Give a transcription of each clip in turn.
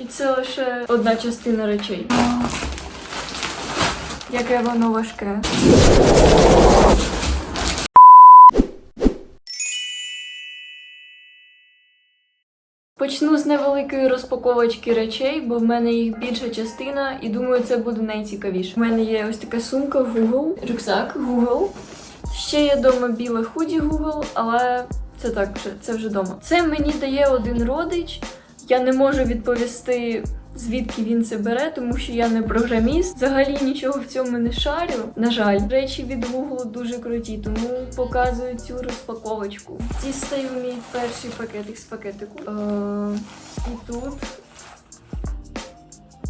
І це лише одна частина речей. Яке воно важке. Почну з невеликої розпаковочки речей, бо в мене їх більша частина, і думаю, це буде найцікавіше. У мене є ось така сумка Google, рюкзак Google. Ще є вдома біле худі Google, але це так вже це вже вдома. Це мені дає один родич. Я не можу відповісти, звідки він це бере, тому що я не програміст. Взагалі нічого в цьому не шарю. На жаль, речі від Google дуже круті, тому показую цю розпаковочку. Дістаю мій перший пакетик з пакетику. Е, і тут.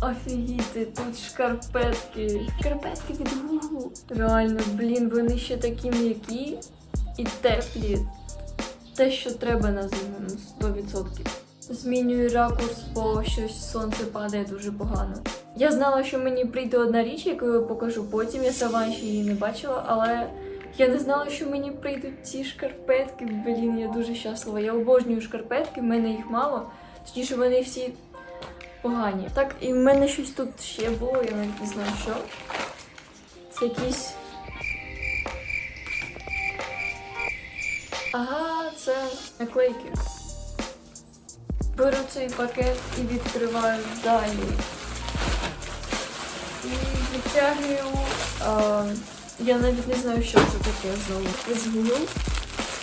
Офігіти, тут шкарпетки. Шкарпетки від Google. Реально, блін, вони ще такі м'які і теплі. Те, що треба на зиму, ну, 100%. Змінюю ракурс, бо щось сонце падає дуже погано. Я знала, що мені прийде одна річ, яку я покажу потім. Я сама ще її не бачила, але я не знала, що мені прийдуть ці шкарпетки. Блін, я дуже щаслива. Я обожнюю шкарпетки, в мене їх мало. Точніше, вони всі погані. Так, і в мене щось тут ще було, я навіть не знаю що. Це якісь. Ага, це наклейки. Беру цей пакет і відкриваю далі. І витягую. А, я навіть не знаю, що це таке знову. З Google.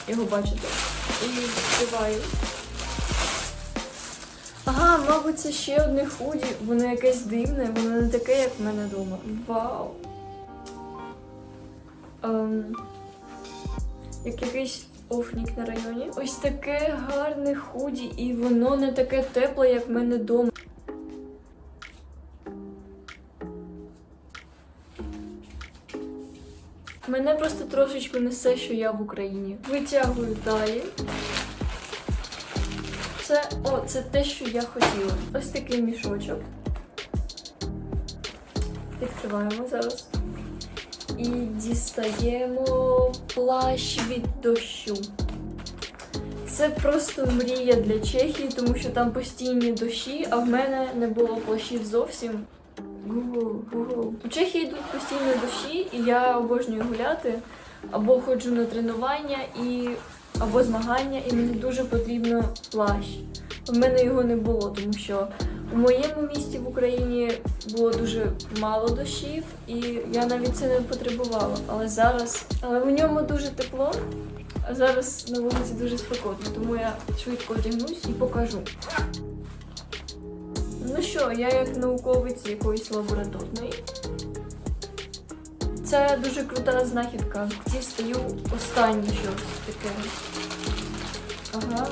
Його бачите. І відкриваю. Ага, мабуть, це ще одне худі. Воно якесь дивне, воно не таке, як в мене вдома. Вау! Ем, як якийсь офнік на районі. Ось таке гарне худі, і воно не таке тепле, як в мене вдома. Мене просто трошечки несе, що я в Україні. Витягую далі. Це, о, це те, що я хотіла. Ось такий мішочок. Відкриваємо зараз. І дістаємо плащ від дощу. Це просто мрія для Чехії, тому що там постійні дощі, а в мене не було плащів зовсім. Google, Google. У Чехії йдуть постійно дощі, і я обожнюю гуляти. Або ходжу на тренування і або змагання, і мені дуже потрібно плащ. У мене його не було, тому що у моєму місті в Україні було дуже мало дощів, і я навіть це не потребувала. Але зараз, але в ньому дуже тепло, а зараз на вулиці дуже спекотно, тому я швидко одягнусь і покажу. Ну що, я як науковець якоїсь лабораторної. Це дуже крута знахідка. Дістаю останнє щось таке. Ага.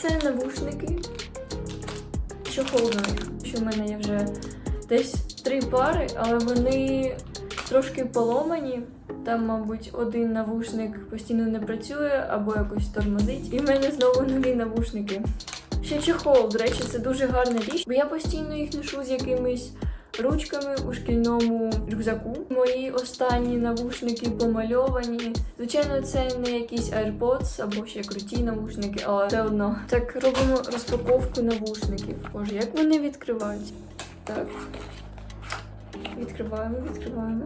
Це навушники. На них. Що в мене є вже десь три пари, але вони трошки поломані. Там, мабуть, один навушник постійно не працює або якось тормозить. І в мене знову нові навушники. Ще чехол, до речі, це дуже гарна річ, бо я постійно їх ношу з якимись ручками у шкільному рюкзаку. Мої останні навушники помальовані. Звичайно, це не якісь AirPods або ще круті навушники, але все одно. Так, робимо розпаковку навушників. Боже, як вони відкриваються? Так. Відкриваємо, відкриваємо.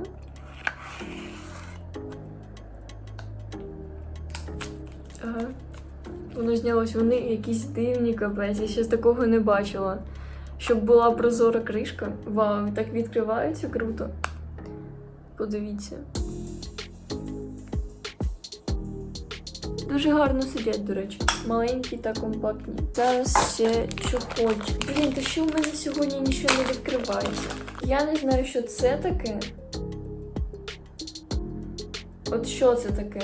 Ага. Воно знялось, вони якісь дивні капець. Я ще такого не бачила. Щоб була прозора кришка. Вау, так відкривається круто. Подивіться. Дуже гарно сидять, до речі. Маленькі та компактні. Зараз ще чохольчик. Блін, то що в мене сьогодні нічого не відкривається? Я не знаю, що це таке. От що це таке?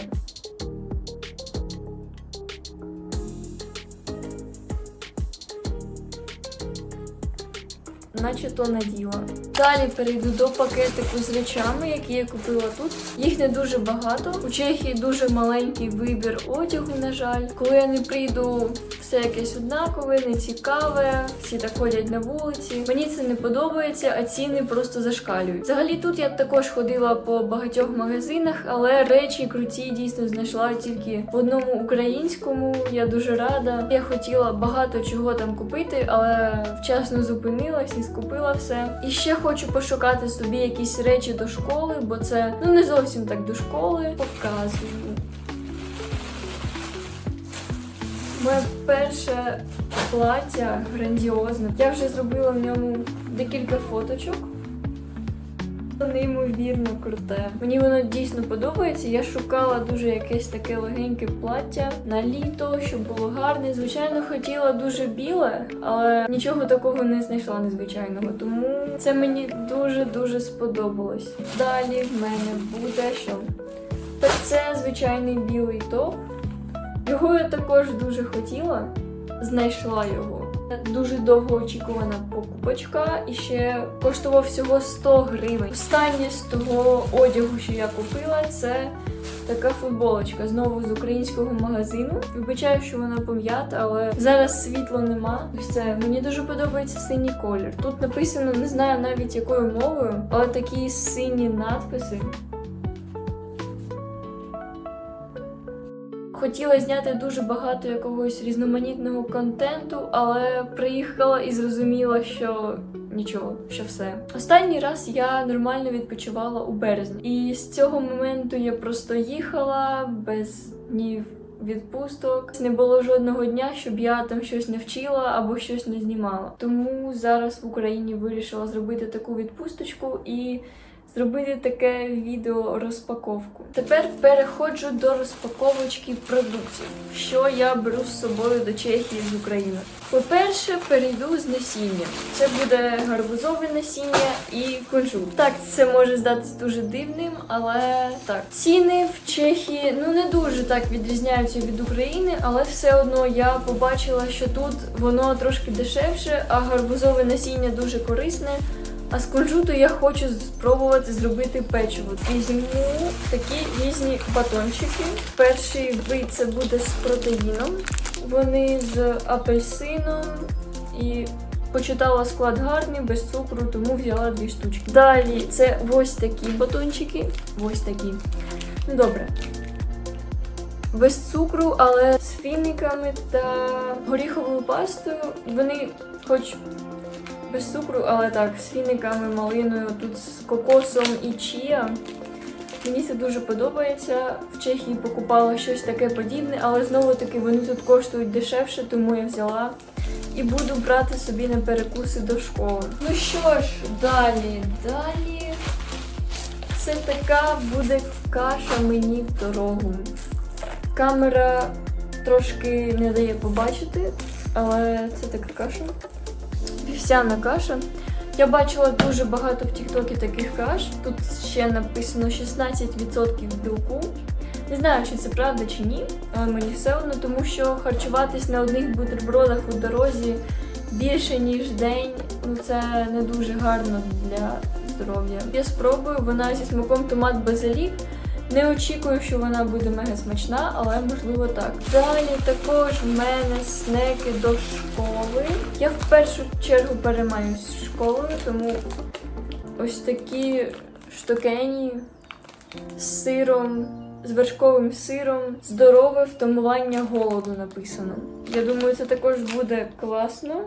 Наче то наділа. Далі перейду до пакетику з речами, які я купила тут. Їх не дуже багато. У Чехії дуже маленький вибір одягу, на жаль. Коли я не прийду все якесь однакове, нецікаве, всі так ходять на вулиці. Мені це не подобається, а ціни просто зашкалюють. Взагалі тут я також ходила по багатьох магазинах, але речі круті дійсно знайшла тільки в одному українському. Я дуже рада. Я хотіла багато чого там купити, але вчасно зупинилась і скупила все. І ще хочу пошукати собі якісь речі до школи, бо це ну не зовсім так до школи. Показую. Моє перше плаття грандіозне. Я вже зробила в ньому декілька фоточок. Неймовірно круте. Мені воно дійсно подобається. Я шукала дуже якесь таке легеньке плаття на літо, щоб було гарне. Звичайно, хотіла дуже біле, але нічого такого не знайшла незвичайного. Тому це мені дуже дуже сподобалось. Далі в мене буде що? Це звичайний білий топ. Його я також дуже хотіла, знайшла його. Дуже довго очікувана покупочка і ще коштував всього 100 гривень. Останнє з того одягу, що я купила, це така футболочка знову з українського магазину. Вибачаю, що вона пом'ята, але зараз світла нема. Це мені дуже подобається синій колір. Тут написано, не знаю навіть якою мовою, але такі сині надписи. Хотіла зняти дуже багато якогось різноманітного контенту, але приїхала і зрозуміла, що нічого, що все. Останній раз я нормально відпочивала у березні, і з цього моменту я просто їхала без днів відпусток. Не було жодного дня, щоб я там щось не вчила або щось не знімала. Тому зараз в Україні вирішила зробити таку відпусточку і зробити таке відео розпаковку. Тепер переходжу до розпаковочки продуктів, що я беру з собою до Чехії з України. По-перше, перейду з насіння. Це буде гарбузове насіння і кунжут. Так, це може здатись дуже дивним, але так. Ціни в Чехії ну не дуже так відрізняються від України, але все одно я побачила, що тут воно трошки дешевше, а гарбузове насіння дуже корисне. А з кунжуту я хочу спробувати зробити печиво. Візьму такі різні батончики. Перший вид це буде з протеїном. Вони з апельсином і почитала склад гарний, без цукру, тому взяла дві штучки. Далі це ось такі батончики. Ось такі. Ну добре. Без цукру, але з фіниками та горіховою пастою. Вони хоч без цукру, але так, з фіниками, малиною, тут з кокосом і чія. Мені це дуже подобається. В Чехії покупала щось таке подібне, але знову таки вони тут коштують дешевше, тому я взяла. І буду брати собі на перекуси до школи. Ну що ж, далі, далі. Це така буде каша мені в дорогу. Камера трошки не дає побачити, але це така каша вівсяна каша. Я бачила дуже багато в Тіктокі таких каш. Тут ще написано 16% білку. Не знаю, чи це правда чи ні, але мені все одно, тому що харчуватись на одних бутербродах у дорозі більше ніж день, ну це не дуже гарно для здоров'я. Я спробую, вона зі смаком томат базилік. Не очікую, що вона буде мега смачна, але можливо так. Далі також в мене снеки до школи. Я в першу чергу переймаюсь з школою, тому ось такі штукені з сиром, з вершковим сиром, здорове втамування голоду написано. Я думаю, це також буде класно.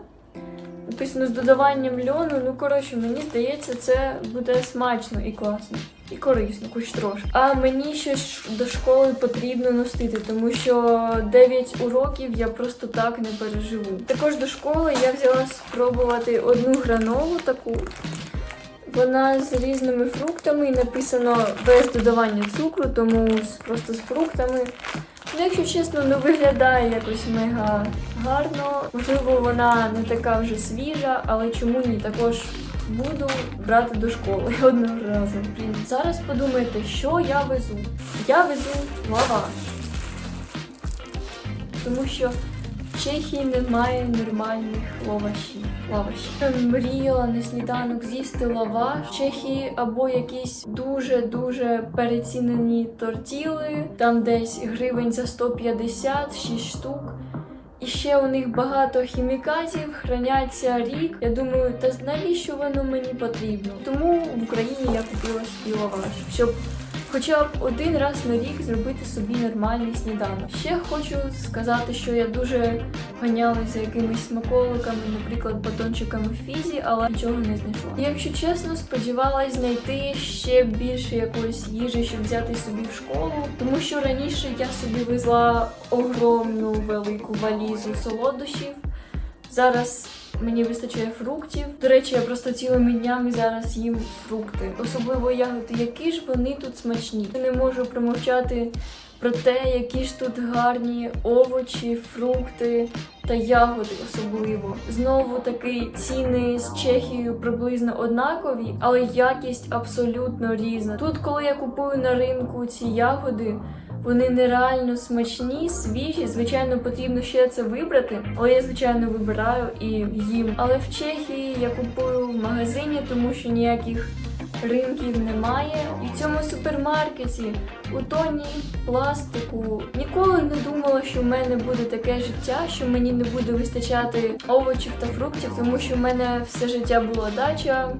Написано з додаванням льону. Ну, коротше, мені здається, це буде смачно і класно. І корисно, хоч трошки. А мені щось до школи потрібно носити, тому що 9 уроків я просто так не переживу. Також до школи я взяла спробувати одну гранолу таку. Вона з різними фруктами і написано без додавання цукру, тому просто з фруктами. Ну, якщо чесно, не виглядає якось мега гарно. Можливо, вона не така вже свіжа, але чому ні також буду брати до школи одного разу. Блін, Зараз подумайте, що я везу. Я везу лаваш. Тому що в Чехії немає нормальних лавашів. Лавашів. Мріяла на сніданок з'їсти лаваш в Чехії або якісь дуже-дуже перецінені тортіли, там десь гривень за 150, 6 штук. І ще у них багато хімікатів, храняться рік. Я думаю, та навіщо воно мені потрібно? Тому в Україні я купила собі щоб хоча б один раз на рік зробити собі нормальний сніданок. Ще хочу сказати, що я дуже ганялась за якимись смаколиками, наприклад, батончиками фізі, але нічого не знайшла. І, якщо чесно, сподівалась знайти ще більше якоїсь їжі, щоб взяти собі в школу, тому що раніше я собі везла огромну велику валізу солодощів. Зараз мені вистачає фруктів. До речі, я просто цілими днями зараз їм фрукти, особливо ягоди. Які ж вони тут смачні. Не можу промовчати про те, які ж тут гарні овочі, фрукти та ягоди особливо. Знову таки ціни з Чехією приблизно однакові, але якість абсолютно різна. Тут, коли я купую на ринку ці ягоди. Вони нереально смачні, свіжі. Звичайно, потрібно ще це вибрати, але я звичайно вибираю і їм. Але в Чехії я купую в магазині, тому що ніяких ринків немає. І в цьому супермаркеті у тоні пластику ніколи не думала, що в мене буде таке життя, що мені не буде вистачати овочів та фруктів, тому що в мене все життя була дача,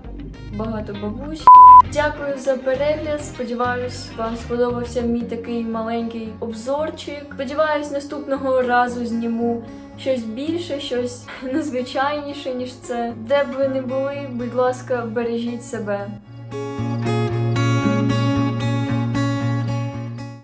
багато бабусь. Дякую за перегляд. Сподіваюсь, вам сподобався мій такий маленький обзорчик. Сподіваюсь, наступного разу зніму щось більше, щось незвичайніше, ніж це. Де б ви не були, будь ласка, бережіть себе.